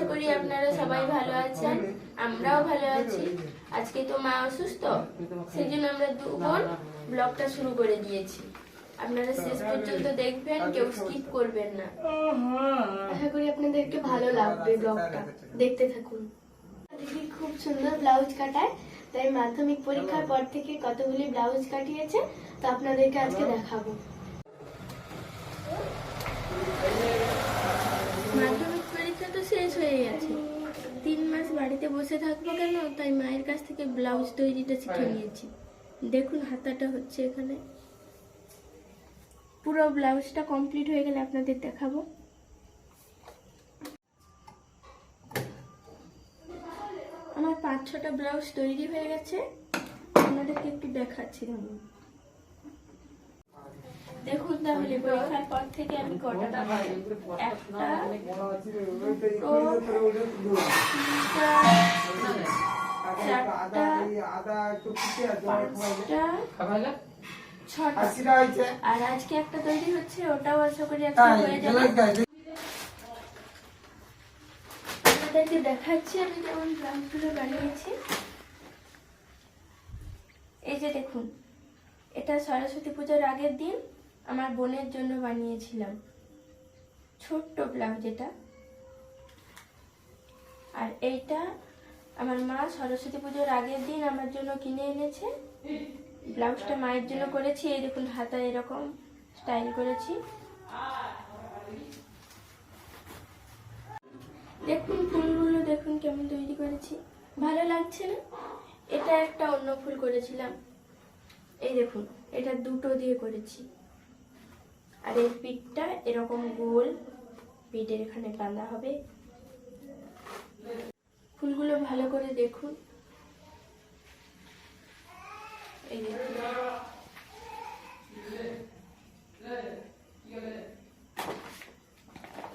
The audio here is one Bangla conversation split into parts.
আশা করি আপনারা সবাই ভালো আছেন, আমরাও ভালো আছি। আজকে তো মা অসুস্থ সেই জন্য আমরা দু ব্লগটা শুরু করে দিয়েছি। আপনারা শেষ পর্যন্ত দেখবেন, কেউ স্কিপ করবেন না। আশা করি আপনাদেরকে ভালো লাগবে ব্লগটা। দেখতে থাকুন। দিদি খুব সুন্দর ব্লাউজ কাটায়। তাই মাধ্যমিক পরীক্ষার পর থেকে কতগুলি ব্লাউজ কাটিয়েছে, তো আপনাদেরকে আজকে দেখাবো। বসে থাকব কেন? তাই মায়ের কাছ থেকে ব্লাউজ তৈরিটা শিখে নিয়েছি। দেখুন হাতাটা হচ্ছে এখানে। পুরো ব্লাউজটা কমপ্লিট হয়ে গেলে আপনাদের দেখাবো। আমার পাঁচ ছটা ব্লাউজ তৈরি হয়ে গেছে। আপনাদেরকে একটু দেখাচ্ছি। দেখুন দেখুন তাহলে পরীক্ষার পর থেকে আমি পাই? একটা তিনটা ছটা আর আজকে একটা তৈরি হচ্ছে ওটাও আশা করি একটা হয়ে যাবে। আপনাদেরকে দেখাচ্ছি আমি যেমন ব্লাউজগুলো বানিয়েছি। এই যে দেখুন এটা সরস্বতী পুজোর আগের দিন। আমার বোনের জন্য বানিয়েছিলাম। ছোট্ট ব্লাউজ এটা আর এইটা আমার মা সরস্বতী পুজোর আগের দিন আমার জন্য কিনে এনেছে। ব্লাউজটা মায়ের জন্য করেছি, এই দেখুন হাতা এরকম স্টাইল করেছি। দেখুন ফুলগুলো, দেখুন কেমন তৈরি করেছি। ভালো লাগছে না? এটা একটা অন্য ফুল করেছিলাম। এই দেখুন, এটা দুটো দিয়ে করেছি। আর এই পিঠটা এরকম গোল পিঠের এখানে বাঁধা হবে। ফুলগুলো ভালো করে দেখুন।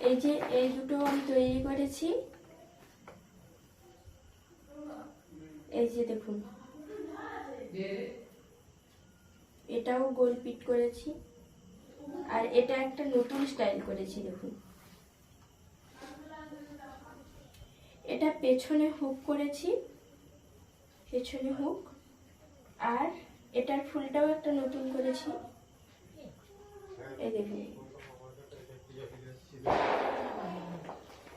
এই যে এই দুটো আমি তৈরি করেছি। এই যে দেখুন। এটাও গোল পিট করেছি। আর এটা একটা নতুন স্টাইল করেছি, দেখুন। এটা পেছনে হুক করেছি, পেছনে হুক আর এটার ফুলটাও একটা নতুন করেছি। এই দেখুন।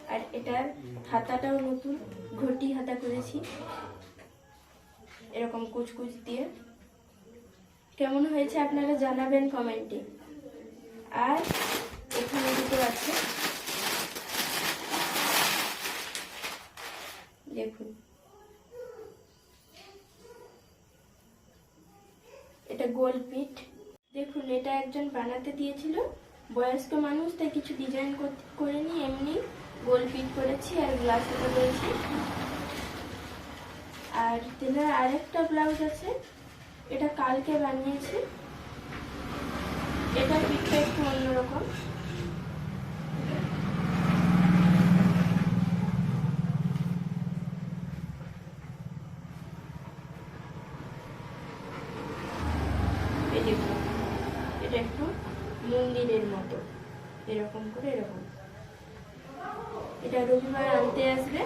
আর এটার হাতাটাও নতুন, ঘটি হাতা করেছি। এরকম কুচকুচ দিয়ে। কেমন হয়েছে আপনারা জানাবেন কমেন্টে। আর এখানে দুটো আছে। দেখুন। এটা গোল পিঠ। দেখুন, এটা একজন বানাতে দিয়েছিল। বয়স্ক মানুষ, তাই কিছু ডিজাইন করে নি এমনি গোল পিঠ করেছি আর গ্লাস করেছি আর তেনার আরেকটা ব্লাউজ আছে। এটা কালকে বানিয়েছি। এটা পিঠটা একটু অন্যরকম। এটা একটু মন্দিরের মতো। এরকম করে এরকম। এটা রবিবার আনতে আসবে,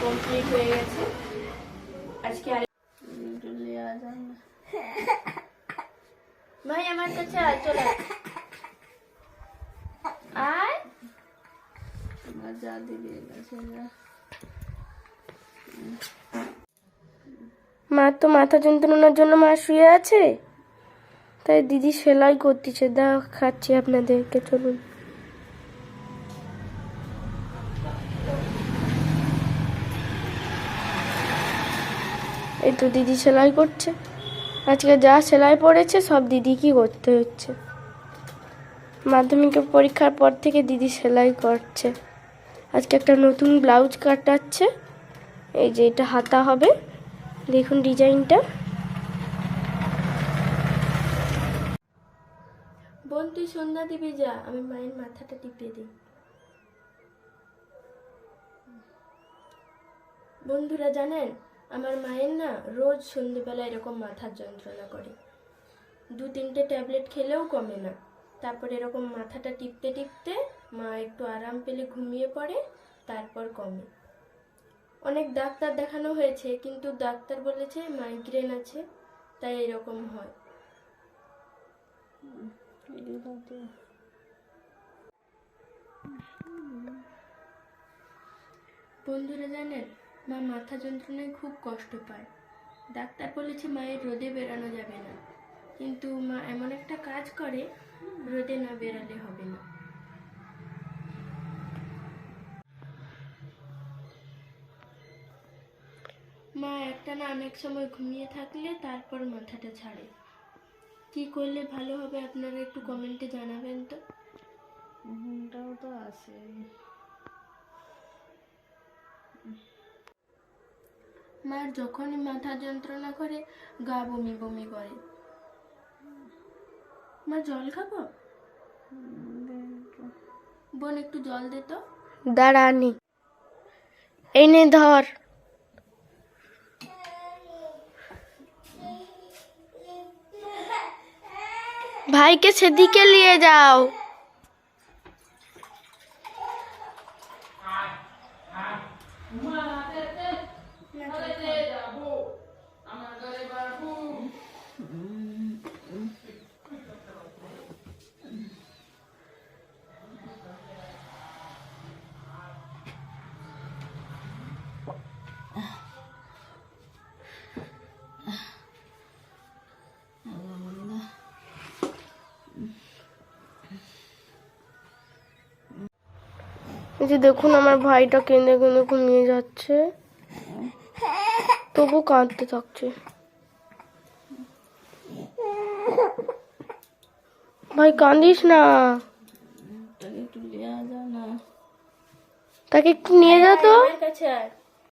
কমপ্লিট হয়ে গেছে আজকে আর ভাই আমার কাছে আয় চলে আয়। আয়। মা তো মাথা যন্ত্রণার জন্য মা শুয়ে আছে? তাই দিদি সেলাই করতেছে দেখাচ্ছি আপনাদেরকে চলুন। এই তো দিদি সেলাই করছে। আজকে যা সেলাই পড়েছে, সব দিদি কি করতে হচ্ছে? মাধ্যমিকের পরীক্ষার পর থেকে দিদি সেলাই করছে। আজকে একটা নতুন ব্লাউজ কাটাচ্ছে। এই যে এটা হাতা হবে। দেখুন ডিজাইনটা। বোন, তুই সন্ধ্যা দিবি, যা। আমি মায়ের মাথাটা টিপে দিই। বন্ধুরা, জানেন? আমার মায়ের না রোজ সন্ধেবেলা এরকম মাথার যন্ত্রণা করে। দু তিনটে ট্যাবলেট খেলেও কমে না। তারপর এরকম মাথাটা টিপতে টিপতে মা একটু আরাম পেলে ঘুমিয়ে পড়ে, তারপর কমে। অনেক ডাক্তার দেখানো হয়েছে, কিন্তু ডাক্তার বলেছে মাইগ্রেন আছে, তাই এরকম হয়। বন্ধুরা জানেন মা মাথা যন্ত্রণায় খুব কষ্ট পায়। ডাক্তার বলেছে মায়ের রোদে বেরানো যাবে না। কিন্তু মা এমন একটা কাজ করে, রোদে না বেরালে হবে না। মা একটা না অনেক সময় ঘুমিয়ে থাকলে তারপর মাথাটা ছাড়ে। কি করলে ভালো হবে আপনারা একটু কমেন্টে জানাবেন তো। ঘুমটাও তো আছে মার যখনই মাথা যন্ত্রণা করে, গা বমি বমি করে। মা, জল খাব? বোন, একটু জল দে তো। দাঁড়ানি এনে ধর। ভাইকে সেদিকে নিয়ে যাও। এই যে দেখুন আমার ভাইটা কেঁদে কেঁদে ঘুমিয়ে যাচ্ছে। তবু কাঁদতে থাকছে। ভাই কাঁদিস না। তাকে একটু নিয়ে যা তো। কাছে